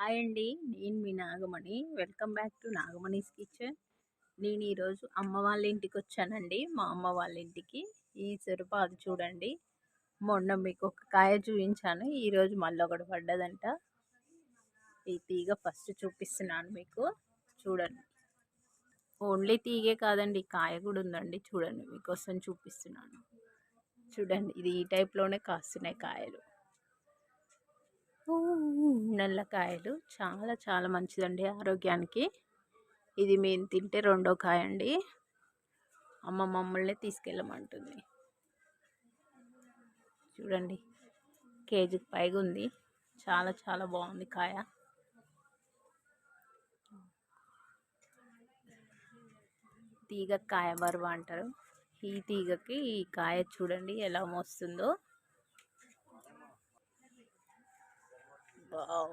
Hi అండి. నేను మీ Nagamani. Welcome back to Nagamani's kitchen. నేను ఈరోజు అమ్మ వాళ్ళ ఇంటికి వచ్చానండి. మా అమ్మ వాళ్ళ ఇంటికి. ఈ అది చూడండి. మొన్న మీకు ఒక కాయ చూపించాను. ఈరోజు మళ్ళీ ఒకటి పడ్డదంట. ఈ తీగ ఫస్ట్ చూపిస్తున్నాను మీకు. చూడండి. ఓన్లీ తీగే కాదండి కాయ కూడా ఉందండి. చూడండి మీకోసం చూపిస్తున్నాను. చూడండి ఇది ఈ టైప్లోనే కాస్తున్నాయి కాయలు. నల్లకాయలు చాలా చాలా మంచిదండి ఆరోగ్యానికి. ఇది మేము తింటే రెండో కాయ అండి అమ్మ మమ్మల్ని తీసుకెళ్ళమంటుంది. చూడండి కేజీకి పైగా ఉంది. చాలా చాలా బాగుంది కాయ. తీగ కాయ బరువ అంటారు. ఈ తీగకి ఈ కాయ చూడండి ఎలా మోస్తుందో. Wow.